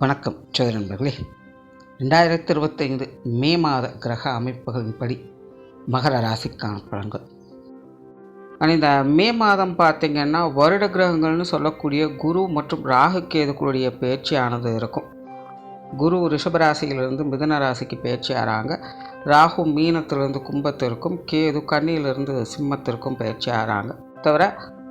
வணக்கம் சோதர நண்பர்களே. ரெண்டாயிரத்தி இருபத்தைந்து மே மாத கிரக அமைப்புகளின்படி மகர ராசிக்கான பலன்கள். ஆனால் இந்த மே மாதம் பார்த்திங்கன்னா வருட கிரகங்கள்னு சொல்லக்கூடிய குரு மற்றும் ராகு கேதுக்களுடைய பயிற்சியானது இருக்கும். குரு ரிஷபராசியிலிருந்து மிதன ராசிக்கு பயிற்சி ஆகிறாங்க ராகு மீனத்திலிருந்து கும்பத்திற்கும் கேது கண்ணியிலிருந்து சிம்மத்திற்கும் பயிற்சி ஆகிறாங்க தவிர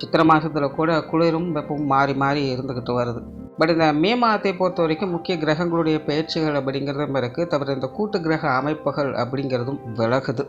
சித்திரை மாதத்தில் கூட குளிரும் வெப்பமும் மாறி மாறி இருந்துக்கிட்டு வருது. பட் இந்த மே மாதத்தை பொறுத்த வரைக்கும் முக்கிய கிரகங்களுடைய பயிற்சிகள் அப்படிங்கிறதும் இருக்குது தவிர இந்த கூட்டு கிரக அமைப்புகள் அப்படிங்கிறதும் விலகுது.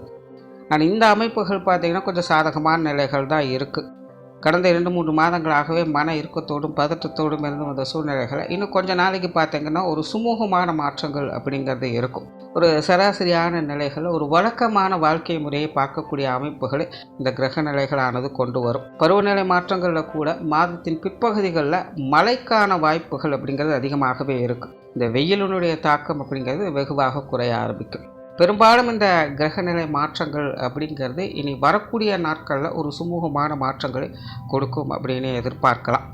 ஆனால் இந்த அமைப்புகள் பார்த்திங்கன்னா கொஞ்சம் சாதகமான நிலைகள் தான் இருக்குது கடந்த இரண்டு மூன்று மாதங்களாகவே மன இறுக்கத்தோடும் பதட்டத்தோடும் இருந்து வந்த சூழ்நிலைகளை இன்னும் கொஞ்ச நாளைக்கு பார்த்தீங்கன்னா ஒரு சுமூகமான மாற்றங்கள் அப்படிங்கிறது இருக்கும். ஒரு சராசரியான நிலைகளை ஒரு வழக்கமான வாழ்க்கை முறையை பார்க்கக்கூடிய அமைப்புகளை இந்த கிரக நிலைகளானது கொண்டு வரும். பருவநிலை மாற்றங்களில் கூட மாதத்தின் பிற்பகுதிகளில் மழைக்கான வாய்ப்புகள் அப்படிங்கிறது அதிகமாகவே இருக்கும் இந்த வெயிலினுடைய தாக்கம் அப்படிங்கிறது வெகுவாக குறைய ஆரம்பிக்கும். பெரும்பாலும் இந்த கிரகநிலை மாற்றங்கள் அப்படிங்கிறது இனி வரக்கூடிய நாட்களில் ஒரு சுமூகமான மாற்றங்களை கொடுக்கும் அப்படின்னு எதிர்பார்க்கலாம்.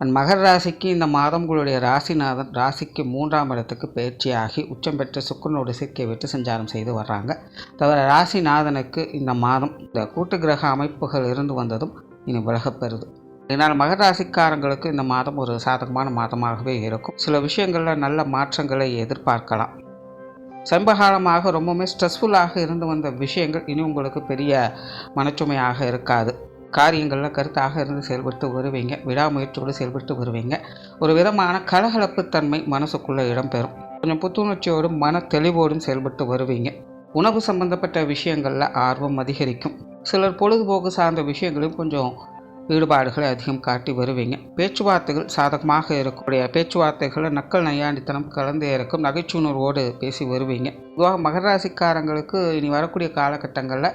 மகர ராசிக்கு இந்த மாதம் உங்களுடைய ராசிநாதன் ராசிக்கு மூன்றாம் இடத்துக்கு பயிற்சியாகி உச்சம் பெற்ற சுக்கரனோடு சேர்க்கை விட்டு சஞ்சாரம் செய்து வர்றாங்க. தவிர ராசிநாதனுக்கு இந்த மாதம் இந்த கூட்டு கிரக அமைப்புகள் இருந்து வந்ததும் இனி விலகப்பெறுது இதனால் மகர ராசிக்காரங்களுக்கு இந்த மாதம் ஒரு சாதகமான மாதமாகவே இருக்கும். சில விஷயங்களில் நல்ல மாற்றங்களை எதிர்பார்க்கலாம். சமீபகாலமாக ரொம்பவுமே ஸ்ட்ரெஸ்ஃபுல்லாக இருந்து வந்த விஷயங்கள் இனி உங்களுக்கு பெரிய மனச்சுமையாக இருக்காது. காரியங்களில் கருத்தாக இருந்து செயல்பட்டு வருவீங்க. விடாமுயற்சியோடு செயல்பட்டு வருவீங்க. ஒரு விதமான கலகலப்பு தன்மை மனசுக்குள்ளே இடம்பெறும். கொஞ்சம் புத்துணர்ச்சியோடும் மன தெளிவோடும் செயல்பட்டு வருவீங்க. உணவு சம்பந்தப்பட்ட விஷயங்களில் ஆர்வம் அதிகரிக்கும். சிலர் பொழுதுபோக்கு சார்ந்த விஷயங்களும் கொஞ்சம் ஈடுபாடுகளை அதிகம் காட்டி வருவீங்க. பேச்சுவார்த்தைகள் சாதகமாக இருக்கக்கூடிய பேச்சுவார்த்தைகளை நக்கல் நையாண்டித்தனம் கலந்து இருக்கும் நகைச்சுணர்வோடு பேசி வருவீங்க. பொதுவாக மகர ராசிக்காரங்களுக்கு இனி வரக்கூடிய காலகட்டங்களில்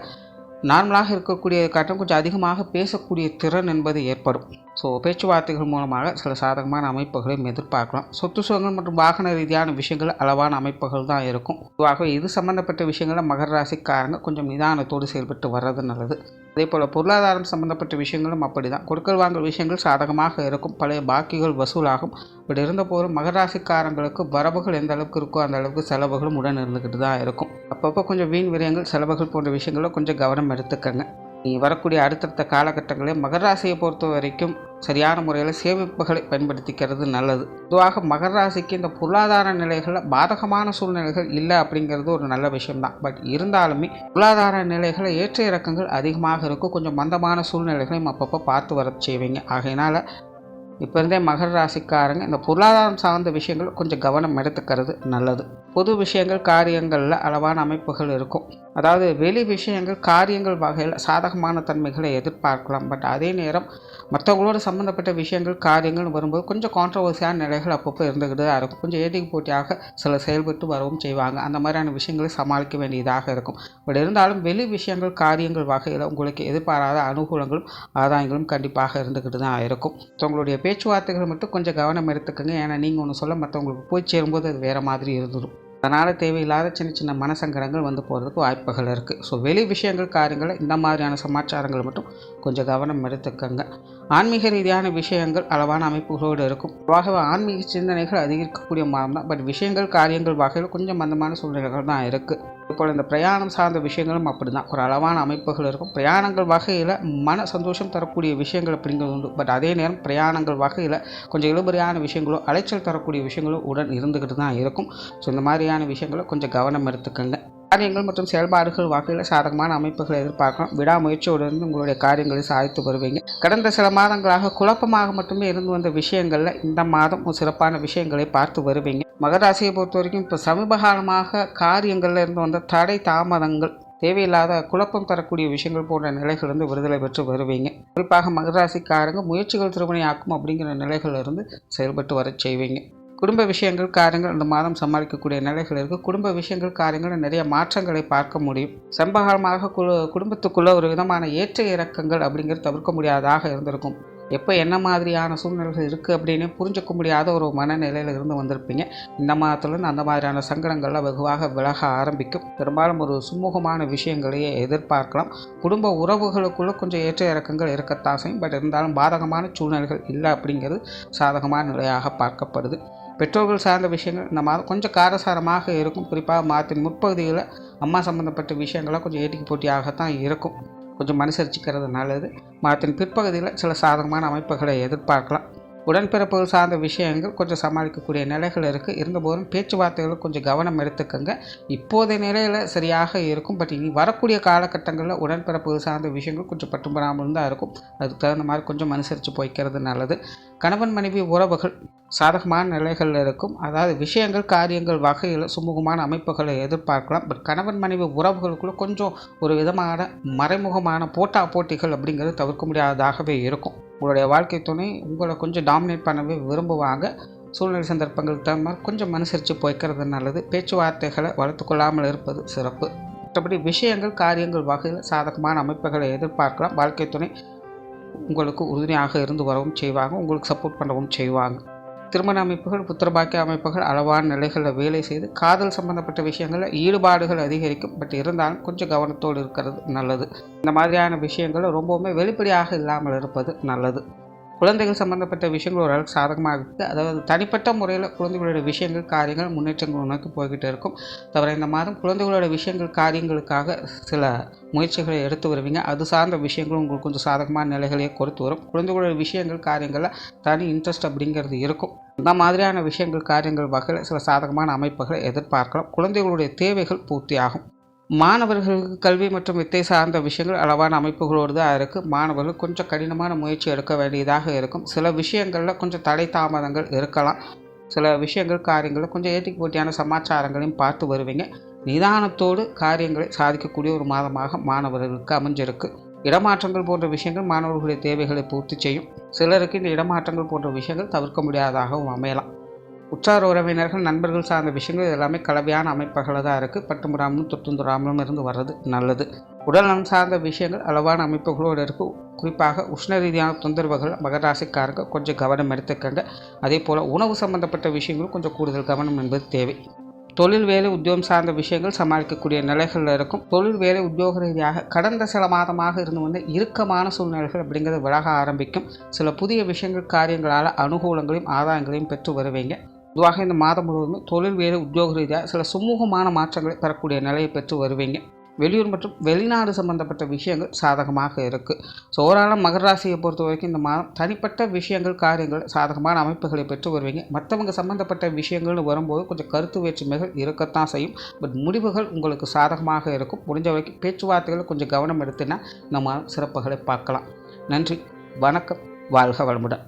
நார்மலாக இருக்கக்கூடிய கட்டம் கொஞ்சம் அதிகமாக பேசக்கூடிய திறன் என்பது ஏற்படும். ஸோ பேச்சுவார்த்தைகள் மூலமாக சில சாதகமான அமைப்புகளையும் எதிர்பார்க்கலாம். சொத்து சுகங்கள் மற்றும் வாகன ரீதியான விஷயங்கள் அளவான அமைப்புகள் தான் இருக்கும். பொதுவாகவே இது சம்பந்தப்பட்ட விஷயங்களை மகர ராசிக்காரங்க கொஞ்சம் நிதானத்தோடு செயல்பட்டு வர்றது நல்லது. அதே போல் பொருளாதாரம் சம்பந்தப்பட்ட விஷயங்களும் அப்படி தான் கொடுக்கல் வாங்கல் விஷயங்கள் சாதகமாக இருக்கும். பழைய பாக்கிகள் வசூலாகும். இப்படி இருந்தபோதும் மகராசிக்காரங்களுக்கு வரவுகள் எந்த அளவுக்கு இருக்கோ அந்த அளவுக்கு செலவுகளும் உடன் இருந்துக்கிட்டு தான் இருக்கும். அப்பப்போ கொஞ்சம் வீண் விரயங்கள் செலவுகள் போன்ற விஷயங்களில் கொஞ்சம் கவனம் எடுத்துக்கங்க. வரக்கூடிய அடுத்தடுத்த காலகட்டங்களில் மகராசியை பொறுத்த வரைக்கும் சரியான முறையில் சேமிப்புகளை பயன்படுத்திக்கிறது நல்லது. பொதுவாக மகராசிக்கு இந்த பொருளாதார நிலைகளில் பாதகமான சூழ்நிலைகள் இல்லை அப்படிங்கிறது ஒரு நல்ல விஷயம்தான். பட் இருந்தாலுமே பொருளாதார நிலைகளை ஏற்ற இறக்கங்கள் அதிகமாக இருக்கும். கொஞ்சம் மந்தமான சூழ்நிலைகளையும் அப்பப்போ பார்த்து வர செய்வீங்க. ஆகையினால் இப்போ இருந்தே மகர ராசிக்காரங்க இந்த பொருளாதாரம் சார்ந்த விஷயங்கள் கொஞ்சம் கவனம் எடுத்துக்கிறது நல்லது. பொது விஷயங்கள் காரியங்களில் அளவான அமைப்புகள் இருக்கும். அதாவது வெளி விஷயங்கள் காரியங்கள் வகையில் சாதகமான தன்மைகளை எதிர்பார்க்கலாம். பட் அதே நேரம் மற்றவங்களோட சம்மந்தப்பட்ட விஷயங்கள் காரியங்கள் வரும்போது கொஞ்சம் கான்ட்ரவர்சியான நிலைகள் அப்பப்போ இருந்துக்கிட்டு தான் இருக்கும். கொஞ்சம் ஏட்டிக்கு போட்டியாக சில செயல்பட்டு வரவும் செய்வாங்க. அந்த மாதிரியான விஷயங்களை சமாளிக்க வேண்டியதாக இருக்கும். பட் இருந்தாலும் வெளி விஷயங்கள் காரியங்கள் வகையில் உங்களுக்கு எதிர்பாராத அனுகூலங்களும் ஆதாயங்களும் கண்டிப்பாக இருந்துக்கிட்டு தான் இருக்கும். மற்றவங்களுடைய பேச்சுவார்த்தைகள் மட்டும் கொஞ்சம் கவனம் எடுத்துக்கோங்க. ஏன்னா நீங்கள் ஒன்று சொல்ல மற்றவங்களுக்கு போய் சேரும்போது அது வேறு மாதிரி இருந்துடும் அதனால் தேவையில்லாத சின்ன சின்ன மனசங்கடங்கள் வந்து போகிறதுக்கு வாய்ப்புகள் இருக்குது ஸோ வெளி விஷயங்கள் காரியங்கள் இந்த மாதிரியான சமாச்சாரங்கள் மட்டும் கொஞ்சம் கவனம் எடுத்துக்கங்க. ஆன்மீக ரீதியான விஷயங்கள் அளவான அமைப்புகளோடு இருக்கும். பொதுவாகவே ஆன்மீக சிந்தனைகள் அதிகரிக்கக்கூடிய மாதம் தான் பட் விஷயங்கள் காரியங்கள் வகையில் கொஞ்சம் மந்தமான சூழ்நிலைகள் தான் இருக்குது இப்போ இந்த பிரயாணம் சார்ந்த விஷயங்களும் அப்படி தான் ஒரு அளவான அமைப்புகள் இருக்கும். பிரயாணங்கள் வகையில் மன சந்தோஷம் தரக்கூடிய விஷயங்கள் அப்படிங்கிறது உண்டு பட் அதே நேரம் பிரயாணங்கள் வகையில் கொஞ்சம் இழுபறியான விஷயங்களோ அலைச்சல் தரக்கூடிய விஷயங்களோ உடன் இருந்துக்கிட்டு தான் இருக்கும். ஸோ இந்த மாதிரியான விஷயங்களை கொஞ்சம் கவனம் எடுத்துக்கோங்க. காரியங்கள் மற்றும் செயல்பாடுகள் வகையில் சாதகமான அமைப்புகளை எதிர்பார்க்கலாம். விடாமுயற்சியோடு உங்களுடைய காரியங்களை சாதித்து வருவீங்க. கடந்த சில மாதங்களாக குழப்பமாக மட்டுமே இருந்து வந்த விஷயங்களில் இந்த மாதம் ஒரு சிறப்பான விஷயங்களை பார்த்து வருவீங்க. மகராசியை பொறுத்த வரைக்கும் இப்போ சமீப காலமாக காரியங்களில் இருந்து வந்த தடை தாமதங்கள் தேவையில்லாத குழப்பம் தரக்கூடிய விஷயங்கள் போன்ற நிலைகளிலிருந்து விடுதலை பெற்று வருவீங்க. குறிப்பாக மகராசிக்காரங்க முயற்சிகள் திருமணியாக்கும் அப்படிங்கிற நிலைகளிலிருந்து செயல்பட்டு வர செய்வீங்க. குடும்ப விஷயங்கள் காரியங்கள் இந்த மாதம் சமாளிக்கக்கூடிய நிலைகள் இருக்குது குடும்ப விஷயங்கள் காரியங்கள் நிறைய மாற்றங்களை பார்க்க முடியும். சம்பகாலமாக கு குடும்பத்துக்குள்ளே ஒரு விதமான ஏற்ற இறக்கங்கள் அப்படிங்கிறது தவிர்க்க முடியாததாக இருந்திருக்கும். எப்போ என்ன மாதிரியான சூழ்நிலைகள் இருக்குது அப்படின்னு புரிஞ்சுக்க முடியாத ஒரு மனநிலையில் இருந்து வந்திருப்பீங்க. இந்த மாதத்துலேருந்து அந்த மாதிரியான சங்கடங்கள்லாம் வெகுவாக விலக ஆரம்பிக்கும். பெரும்பாலும் ஒரு சுமூகமான விஷயங்களையே எதிர்பார்க்கலாம். குடும்ப உறவுகளுக்குள்ளே கொஞ்சம் ஏற்ற இறக்கங்கள் இருக்கத்தான் செய்யும். பட் இருந்தாலும் பாதகமான சூழ்நிலைகள் இல்லை அப்படிங்கிறது சாதகமான நிலையாக பார்க்கப்படுது. பெற்றோர்கள் சார்ந்த விஷயங்கள் இந்த மாதிரி கொஞ்சம் காரசாரமாக இருக்கும். குறிப்பாக மாதத்தின் முற்பகுதியில் அம்மா சம்மந்தப்பட்ட விஷயங்கள்லாம் கொஞ்சம் ஏட்டிக்கு போட்டியாகத்தான் இருக்கும். கொஞ்சம் மனசரிச்சிக்கிறது நல்லது. மாதத்தின் பிற்பகுதியில் சில சாதகமான அமைப்புகளை எதிர்பார்க்கலாம். உடன்பிறப்புகள் சார்ந்த விஷயங்கள் கொஞ்சம் சமாளிக்கக்கூடிய நிலைகள் இருக்குது இருந்தபோதும் பேச்சுவார்த்தைகளும் கொஞ்சம் கவனம் எடுத்துக்கோங்க. இப்போதைய நிலையில் சரியாக இருக்கும். பட் இனி வரக்கூடிய காலகட்டங்களில் உடன்பிறப்புகள் சார்ந்த விஷயங்கள் கொஞ்சம் பட்டுப்படாமல் தான் இருக்கும். அதுக்கு தகுந்த மாதிரி கொஞ்சம் அனுசரித்து போய்க்கிறது நல்லது. கணவன் மனைவி உறவுகள் சாதகமான நிலைகளில் இருக்கும். அதாவது விஷயங்கள் காரியங்கள் வகையில் சுமூகமான அமைப்புகளை எதிர்பார்க்கலாம். பட் கணவன் மனைவி உறவுகளுக்குள்ளே கொஞ்சம் ஒரு விதமான மறைமுகமான போட்டா போட்டிகள் அப்படிங்கிறது தவிர்க்க முடியாததாகவே இருக்கும். உங்களுடைய வாழ்க்கை துணை உங்களை கொஞ்சம் டாமினேட் பண்ணவே விரும்புவாங்க. சூழ்நிலை சந்தர்ப்பங்களுக்கு தகுந்த மாதிரி கொஞ்சம் மனுசரித்து போய்க்கிறது நல்லது. பேச்சுவார்த்தைகளை வளர்த்துக்கொள்ளாமல் இருப்பது சிறப்பு. மற்றபடி விஷயங்கள் காரியங்கள் வகையில் சாதகமான அமைப்புகளை எதிர்பார்க்கலாம். வாழ்க்கை துணை உங்களுக்கு உறுதுணையாக இருந்து வரவும் செய்வாங்க. உங்களுக்கு சப்போர்ட் பண்ணவும் செய்வாங்க. திருமண அமைப்புகள் புத்திரபாக்கிய அமைப்புகள் அளவான நிலைகளில் வேலை செய்து காதல் சம்பந்தப்பட்ட விஷயங்களில் ஈடுபாடுகள் அதிகரிக்கும். பட் இருந்தாலும் கொஞ்சம் கவனத்தோடு இருக்கிறது நல்லது. இந்த மாதிரியான விஷயங்கள் ரொம்பவுமே வெளிப்படையாக இல்லாமல் இருப்பது நல்லது. குழந்தைகள் சம்பந்தப்பட்ட விஷயங்கள் ஓரளவுக்கு சாதகமாக இருக்குது அதாவது தனிப்பட்ட முறையில் குழந்தைகளோட விஷயங்கள் காரியங்கள் முன்னேற்றங்கள் நோக்கி போய்கிட்டு இருக்கும். தவிர இந்த மாதம் குழந்தைகளோட விஷயங்கள் காரியங்களுக்காக சில முயற்சிகளை எடுத்து வருவீங்க. அது சார்ந்த விஷயங்களும் உங்களுக்கு கொஞ்சம் சாதகமான நிலைகளையே கொடுத்து வரும். குழந்தைகளோட விஷயங்கள் காரியங்களில் தனி இன்ட்ரெஸ்ட் அப்படிங்கிறது இருக்கும். இந்த மாதிரியான விஷயங்கள் காரியங்கள் வகையில் சில சாதகமான அமைப்புகளை எதிர்பார்க்கலாம். குழந்தைகளுடைய தேவைகள் பூர்த்தியாகும். மாணவர்களுக்கு கல்வி மற்றும் வித்தை சார்ந்த விஷயங்கள் அளவான அமைப்புகளோடு தான் இருக்குது மாணவர்கள் கொஞ்சம் கடினமான முயற்சி எடுக்க வேண்டியதாக இருக்கும். சில விஷயங்களில் கொஞ்சம் தடை தாமதங்கள் இருக்கலாம். சில விஷயங்கள் காரியங்களில் கொஞ்சம் ஏற்றிக்கு போட்டியான சமாச்சாரங்களையும் பார்த்து வருவீங்க. நிதானத்தோடு காரியங்களை சாதிக்கக்கூடிய ஒரு மாதமாக மாணவர்களுக்கு அமைஞ்சிருக்கு. இடமாற்றங்கள் போன்ற விஷயங்கள் மாணவர்களுடைய தேவைகளை பூர்த்தி செய்யும். சிலருக்கு இந்த இடமாற்றங்கள் போன்ற விஷயங்கள் தவிர்க்க முடியாததாகவும் அமையலாம். உற்றார் உறவினர்கள் நண்பர்கள் சார்ந்த விஷயங்கள் எல்லாமே கலவையான அமைப்புகளை தான் இருக்குது பட்டுமுறாமலும் தொட்டுந்துறாமலும் இருந்து வர்றது நல்லது. உடல் நலம் சார்ந்த விஷயங்கள் அளவான அமைப்புகளோடு இருக்கும் குறிப்பாக உஷ்ண ரீதியான தொந்தரவுகள் மகராசிக்காரங்க கொஞ்சம் கவனம் எடுத்துக்கங்க. அதே போல் உணவு சம்பந்தப்பட்ட விஷயங்களும் கொஞ்சம் கூடுதல் கவனம் என்பது தேவை. தொழில் வேலை உத்தியோகம் சார்ந்த விஷயங்கள் சமாளிக்கக்கூடிய நிலைகளில் இருக்கும். தொழில் வேலை உத்தியோக ரீதியாக கடந்த சில மாதமாக இருந்து வந்து இறுக்கமான சூழ்நிலைகள் அப்படிங்கிறது விலக ஆரம்பிக்கும். சில புதிய விஷயங்கள் காரியங்களால் அனுகூலங்களையும் ஆதாயங்களையும் பெற்று வருவீங்க. பொதுவாக இந்த மாதம் முழுவதும் தொழில் வேலை உத்தியோக ரீதியாக சில சுமூகமான மாற்றங்களை பெறக்கூடிய நிலையை பெற்று வருவீங்க. வெளியூர் மற்றும் வெளிநாடு சம்பந்தப்பட்ட விஷயங்கள் சாதகமாக இருக்குது ஸோ ஓராளம் மகர ராசியை பொறுத்த வரைக்கும் இந்த மாதம் தனிப்பட்ட விஷயங்கள் காரியங்கள் சாதகமான அமைப்புகளை பெற்று வருவீங்க. மற்றவங்க சம்பந்தப்பட்ட விஷயங்கள்னு வரும்போது கொஞ்சம் கருத்து வேற்றுமைகள் இருக்கத்தான் செய்யும். பட் முடிவுகள் உங்களுக்கு சாதகமாக இருக்கும். முடிஞ்ச வரைக்கும் பேச்சுவார்த்தைகளை கொஞ்சம் கவனம் எடுத்துனா இந்த மாதம் சிறப்புகளை பார்க்கலாம். நன்றி. வணக்கம். வாழ்க வளமுடன்.